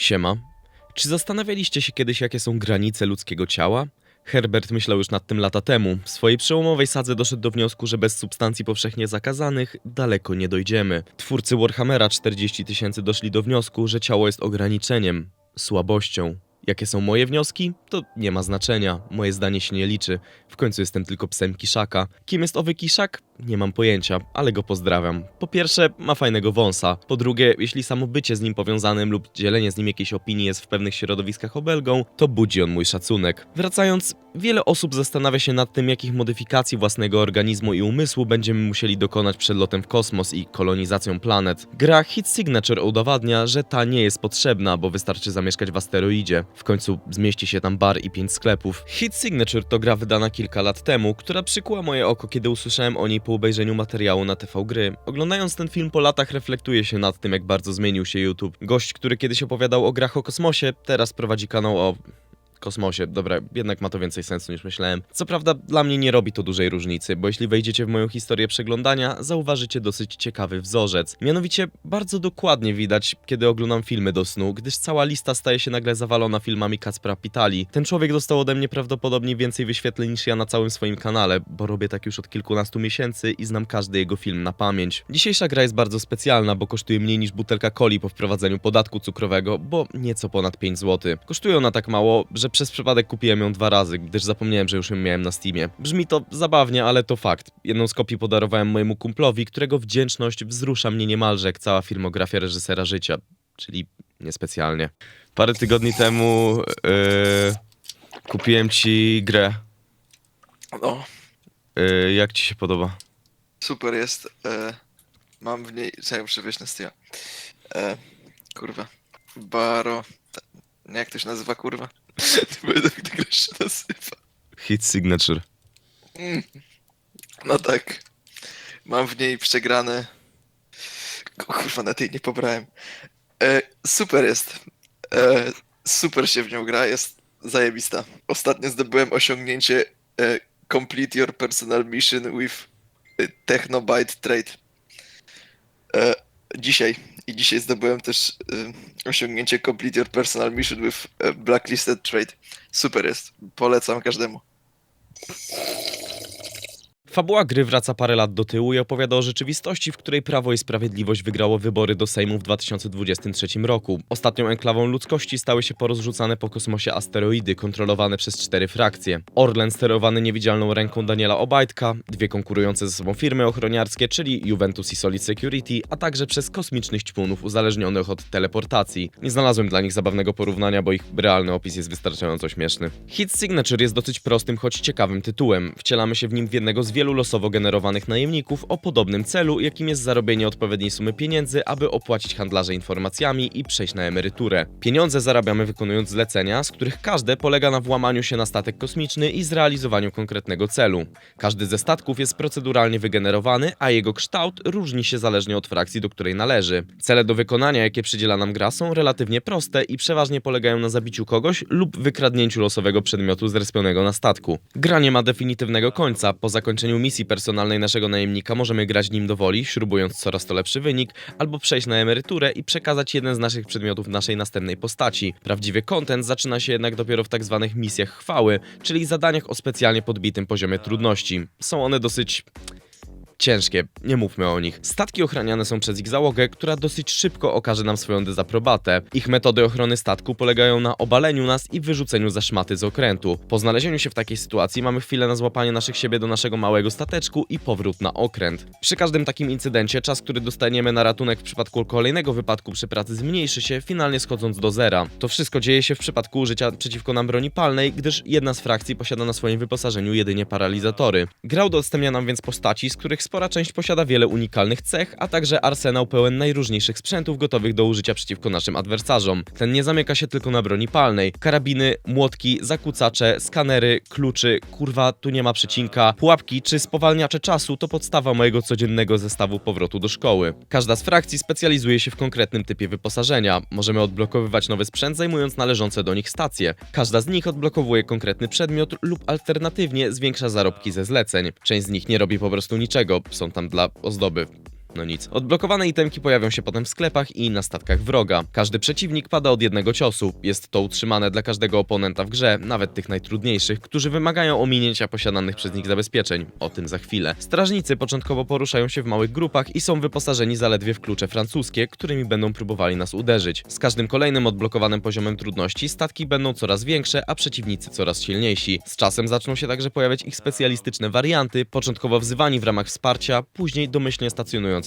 Siema. Czy zastanawialiście się kiedyś, jakie są granice ludzkiego ciała? Herbert myślał już nad tym lata temu. W swojej przełomowej sadze doszedł do wniosku, że bez substancji powszechnie zakazanych daleko nie dojdziemy. Twórcy Warhammera 40 tysięcy doszli do wniosku, że ciało jest ograniczeniem, słabością. Jakie są moje wnioski? To nie ma znaczenia. Moje zdanie się nie liczy. W końcu jestem tylko psem Kiszaka. Kim jest owy Kiszak? Nie mam pojęcia, ale go pozdrawiam. Po pierwsze, ma fajnego wąsa. Po drugie, jeśli samo bycie z nim powiązanym lub dzielenie z nim jakiejś opinii jest w pewnych środowiskach obelgą, to budzi on mój szacunek. Wracając, wiele osób zastanawia się nad tym, jakich modyfikacji własnego organizmu i umysłu będziemy musieli dokonać przed lotem w kosmos i kolonizacją planet. Gra Hit Signature udowadnia, że ta nie jest potrzebna, bo wystarczy zamieszkać w asteroidzie. W końcu zmieści się tam bar i pięć sklepów. Hit Signature to gra wydana kilka lat temu, która przykuła moje oko, kiedy usłyszałem o niej po obejrzeniu materiału na TV Gry. Oglądając ten film po latach reflektuje się nad tym, jak bardzo zmienił się YouTube. Gość, który kiedyś opowiadał o grach o kosmosie, teraz prowadzi kanał o kosmosie. Dobra, jednak ma to więcej sensu niż myślałem. Co prawda, dla mnie nie robi to dużej różnicy, bo jeśli wejdziecie w moją historię przeglądania, zauważycie dosyć ciekawy wzorzec. Mianowicie, bardzo dokładnie widać, kiedy oglądam filmy do snu, gdyż cała lista staje się nagle zawalona filmami Kacpra Pitali. Ten człowiek dostał ode mnie prawdopodobnie więcej wyświetleń niż ja na całym swoim kanale, bo robię tak już od kilkunastu miesięcy i znam każdy jego film na pamięć. Dzisiejsza gra jest bardzo specjalna, bo kosztuje mniej niż butelka coli po wprowadzeniu podatku cukrowego, bo nieco ponad 5 zł. Kosztuje ona tak mało, że przez przypadek kupiłem ją dwa razy, gdyż zapomniałem, że już ją miałem na Steamie. Brzmi to zabawnie, ale to fakt. Jedną z kopii podarowałem mojemu kumplowi, którego wdzięczność wzrusza mnie niemalże jak cała filmografia reżysera życia, czyli niespecjalnie. Parę tygodni temu yy, kupiłem ci grę. No, Yy, jak ci się podoba? super jest. E, mam w niej. Ja muszę na Steam. E, kurwa. Baro. ta- jak to się nazywa, kurwa? Nie będę jak ta gra się nazywa. Hit Signature. Mm. No tak. Mam w niej przegrane. Ku- Kurwa, na tej nie pobrałem. E, super jest. E, super się w nią gra, jest zajebista. Ostatnio zdobyłem osiągnięcie e, Complete your personal mission with e, Technobyte Trade. E, dzisiaj. I dzisiaj zdobyłem też e, osiągnięcie Complete your personal mission with e, Blacklisted Trade. Super jest. Polecam każdemu. Fabuła gry wraca parę lat do tyłu i opowiada o rzeczywistości, w której Prawo i Sprawiedliwość wygrało wybory do Sejmu w 2023 roku. Ostatnią enklawą ludzkości stały się porozrzucane po kosmosie asteroidy kontrolowane przez cztery frakcje. Orlen sterowany niewidzialną ręką Daniela Obajtka, dwie konkurujące ze sobą firmy ochroniarskie, czyli Juventus i Solid Security, a także przez kosmicznych ćpunów uzależnionych od teleportacji. Nie znalazłem dla nich zabawnego porównania, bo ich realny opis jest wystarczająco śmieszny. Hit Signature jest dosyć prostym, choć ciekawym tytułem. Wcielamy się w nim w jednego z wielu losowo generowanych najemników o podobnym celu, jakim jest zarobienie odpowiedniej sumy pieniędzy, aby opłacić handlarze informacjami i przejść na emeryturę. Pieniądze zarabiamy wykonując zlecenia, z których każde polega na włamaniu się na statek kosmiczny i zrealizowaniu konkretnego celu. Każdy ze statków jest proceduralnie wygenerowany, a jego kształt różni się zależnie od frakcji, do której należy. Cele do wykonania, jakie przydziela nam gra, są relatywnie proste i przeważnie polegają na zabiciu kogoś lub wykradnięciu losowego przedmiotu zrespionego na statku. Gra nie ma definitywnego końca. Po zakończeniu misji personalnej naszego najemnika możemy grać nim do woli, śrubując coraz to lepszy wynik, albo przejść na emeryturę i przekazać jeden z naszych przedmiotów naszej następnej postaci. Prawdziwy content zaczyna się jednak dopiero w tak zwanych misjach chwały, czyli zadaniach o specjalnie podbitym poziomie trudności. Są one dosyć ciężkie, nie mówmy o nich. Statki ochraniane są przez ich załogę, która dosyć szybko okaże nam swoją dezaprobatę. Ich metody ochrony statku polegają na obaleniu nas i wyrzuceniu za szmaty z okrętu. Po znalezieniu się w takiej sytuacji mamy chwilę na złapanie naszych siebie do naszego małego stateczku i powrót na okręt. Przy każdym takim incydencie czas, który dostaniemy na ratunek w przypadku kolejnego wypadku przy pracy zmniejszy się, finalnie schodząc do zera. To wszystko dzieje się w przypadku użycia przeciwko nam broni palnej, gdyż jedna z frakcji posiada na swoim wyposażeniu jedynie paralizatory. Gra udostępnia nam więc postaci, z których spora część posiada wiele unikalnych cech, a także arsenał pełen najróżniejszych sprzętów gotowych do użycia przeciwko naszym adwersarzom. Ten nie zamyka się tylko na broni palnej. Karabiny, młotki, zakłócacze, skanery, kluczy, kurwa, tu nie ma przecinka, pułapki czy spowalniacze czasu to podstawa mojego codziennego zestawu powrotu do szkoły. Każda z frakcji specjalizuje się w konkretnym typie wyposażenia. Możemy odblokowywać nowy sprzęt zajmując należące do nich stacje. Każda z nich odblokowuje konkretny przedmiot lub alternatywnie zwiększa zarobki ze zleceń. Część z nich nie robi po prostu niczego, są tam dla ozdoby. No nic. Odblokowane itemki pojawią się potem w sklepach i na statkach wroga. Każdy przeciwnik pada od jednego ciosu. Jest to utrzymane dla każdego oponenta w grze, nawet tych najtrudniejszych, którzy wymagają ominięcia posiadanych przez nich zabezpieczeń. O tym za chwilę. Strażnicy początkowo poruszają się w małych grupach i są wyposażeni zaledwie w klucze francuskie, którymi będą próbowali nas uderzyć. Z każdym kolejnym odblokowanym poziomem trudności statki będą coraz większe, a przeciwnicy coraz silniejsi. Z czasem zaczną się także pojawiać ich specjalistyczne warianty, początkowo wzywani w ramach wsparcia, później domyślnie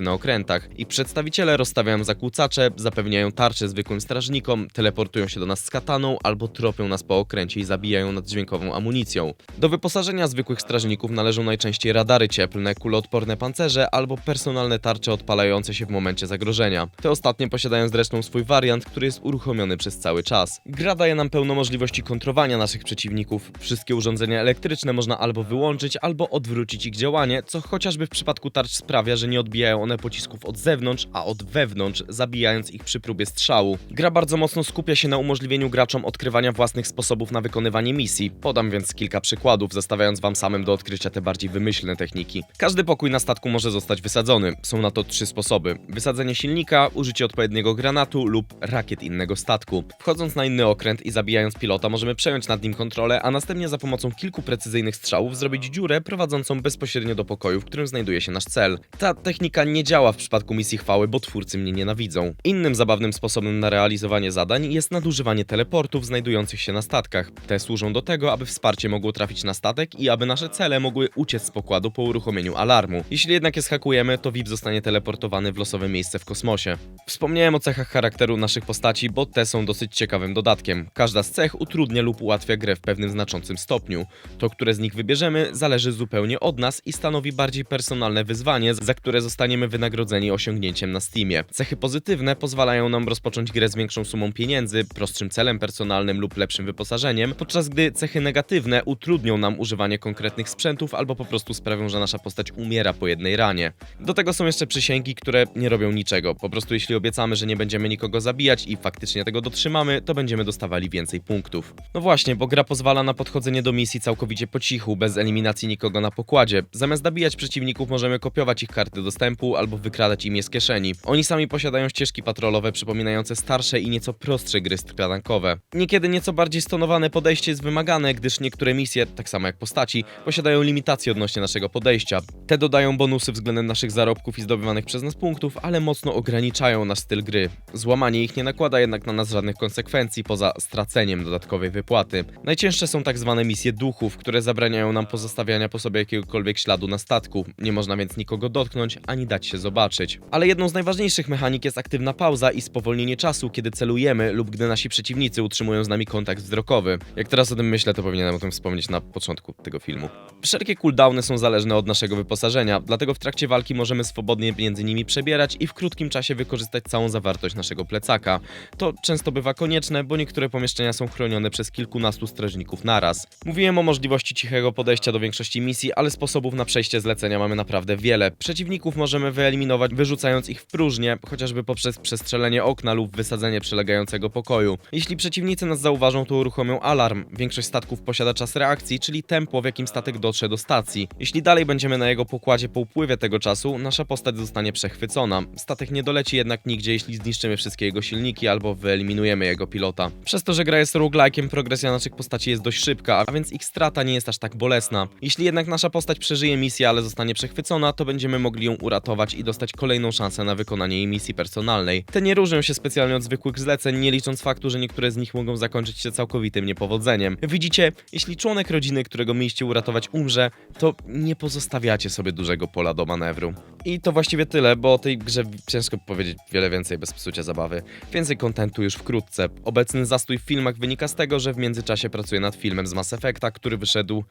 na okrętach. Ich przedstawiciele rozstawiają zakłócacze, zapewniają tarcze zwykłym strażnikom, teleportują się do nas z kataną albo tropią nas po okręcie i zabijają naddźwiękową amunicją. Do wyposażenia zwykłych strażników należą najczęściej radary cieplne, kuloodporne pancerze albo personalne tarcze odpalające się w momencie zagrożenia. Te ostatnie posiadają zresztą swój wariant, który jest uruchomiony przez cały czas. Gra daje nam pełno możliwości kontrowania naszych przeciwników. Wszystkie urządzenia elektryczne można albo wyłączyć, albo odwrócić ich działanie, co chociażby w przypadku tarcz sprawia, że nie odbijają one pocisków od zewnątrz, a od wewnątrz, zabijając ich przy próbie strzału. Gra bardzo mocno skupia się na umożliwieniu graczom odkrywania własnych sposobów na wykonywanie misji. Podam więc kilka przykładów, zostawiając wam samym do odkrycia te bardziej wymyślne techniki. Każdy pokój na statku może zostać wysadzony. Są na to trzy sposoby: wysadzenie silnika, użycie odpowiedniego granatu lub rakiet innego statku. Wchodząc na inny okręt i zabijając pilota, możemy przejąć nad nim kontrolę, a następnie za pomocą kilku precyzyjnych strzałów zrobić dziurę prowadzącą bezpośrednio do pokoju, w którym znajduje się nasz cel. Ta technika nie działa w przypadku misji chwały, bo twórcy mnie nienawidzą. Innym zabawnym sposobem na realizowanie zadań jest nadużywanie teleportów znajdujących się na statkach. Te służą do tego, aby wsparcie mogło trafić na statek i aby nasze cele mogły uciec z pokładu po uruchomieniu alarmu. Jeśli jednak je schakujemy, to VIP zostanie teleportowany w losowe miejsce w kosmosie. Wspomniałem o cechach charakteru naszych postaci, bo te są dosyć ciekawym dodatkiem. Każda z cech utrudnia lub ułatwia grę w pewnym znaczącym stopniu. To, które z nich wybierzemy, zależy zupełnie od nas i stanowi bardziej personalne wyzwanie, za które zostaniemy wynagrodzeni osiągnięciem na Steamie. Cechy pozytywne pozwalają nam rozpocząć grę z większą sumą pieniędzy, prostszym celem personalnym lub lepszym wyposażeniem, podczas gdy cechy negatywne utrudnią nam używanie konkretnych sprzętów albo po prostu sprawią, że nasza postać umiera po jednej ranie. Do tego są jeszcze przysięgi, które nie robią niczego. Po prostu jeśli obiecamy, że nie będziemy nikogo zabijać i faktycznie tego dotrzymamy, to będziemy dostawali więcej punktów. No właśnie, bo gra pozwala na podchodzenie do misji całkowicie po cichu, bez eliminacji nikogo na pokładzie. Zamiast zabijać przeciwników, możemy kopiować ich karty dostępu albo wykradać im je z kieszeni. Oni sami posiadają ścieżki patrolowe przypominające starsze i nieco prostsze gry skradankowe. Niekiedy nieco bardziej stonowane podejście jest wymagane, gdyż niektóre misje, tak samo jak postaci, posiadają limitacje odnośnie naszego podejścia. Te dodają bonusy względem naszych zarobków i zdobywanych przez nas punktów, ale mocno ograniczają nasz styl gry. Złamanie ich nie nakłada jednak na nas żadnych konsekwencji poza straceniem dodatkowej wypłaty. Najcięższe są tak zwane misje duchów, które zabraniają nam pozostawiania po sobie jakiegokolwiek śladu na statku. Nie można więc nikogo dotknąć ani dać się zobaczyć. Ale jedną z najważniejszych mechanik jest aktywna pauza i spowolnienie czasu, kiedy celujemy lub gdy nasi przeciwnicy utrzymują z nami kontakt wzrokowy. Jak teraz o tym myślę, to powinienem o tym wspomnieć na początku tego filmu. Wszelkie cooldowny są zależne od naszego wyposażenia, dlatego w trakcie walki możemy swobodnie między nimi przebierać i w krótkim czasie wykorzystać całą zawartość naszego plecaka. To często bywa konieczne, bo niektóre pomieszczenia są chronione przez kilkunastu strażników naraz. Mówiłem o możliwości cichego podejścia do większości misji, ale sposobów na przejście zlecenia mamy naprawdę wiele. Przeciwników możemy wyeliminować wyrzucając ich w próżnię, chociażby poprzez przestrzelenie okna lub wysadzenie przylegającego pokoju. Jeśli przeciwnicy nas zauważą, to uruchomią alarm. Większość statków posiada czas reakcji, czyli tempo, w jakim statek dotrze do stacji. Jeśli dalej będziemy na jego pokładzie po upływie tego czasu, nasza postać zostanie przechwycona. Statek nie doleci jednak nigdzie, jeśli zniszczymy wszystkie jego silniki albo wyeliminujemy jego pilota. Przez to, że gra jest roguelike'iem, progresja naszych postaci jest dość szybka, a więc ich strata nie jest aż tak bolesna. Jeśli jednak nasza postać przeżyje misję, ale zostanie przechwycona, to będziemy mogli ją uratować i dostać kolejną szansę na wykonanie jej misji personalnej. Te nie różnią się specjalnie od zwykłych zleceń, nie licząc faktu, że niektóre z nich mogą zakończyć się całkowitym niepowodzeniem. Widzicie, jeśli członek rodziny, którego mieliście uratować, umrze, to nie pozostawiacie sobie dużego pola do manewru. I to właściwie tyle, bo o tej grze ciężko powiedzieć wiele więcej bez psucia zabawy. Więcej kontentu już wkrótce. Obecny zastój w filmach wynika z tego, że w międzyczasie pracuję nad filmem z Mass Effecta, który wyszedł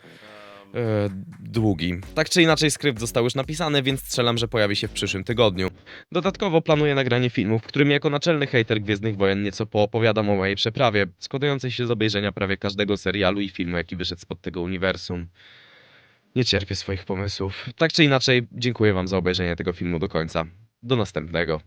długi. Tak czy inaczej skrypt został już napisany, więc strzelam, że pojawi się w przyszłym tygodniu. Dodatkowo planuję nagranie filmu, w którym jako naczelny hater Gwiezdnych Wojen nieco poopowiadam o mojej przeprawie, składającej się z obejrzenia prawie każdego serialu i filmu, jaki wyszedł spod tego uniwersum. Nie cierpię swoich pomysłów. Tak czy inaczej, dziękuję wam za obejrzenie tego filmu do końca. Do następnego.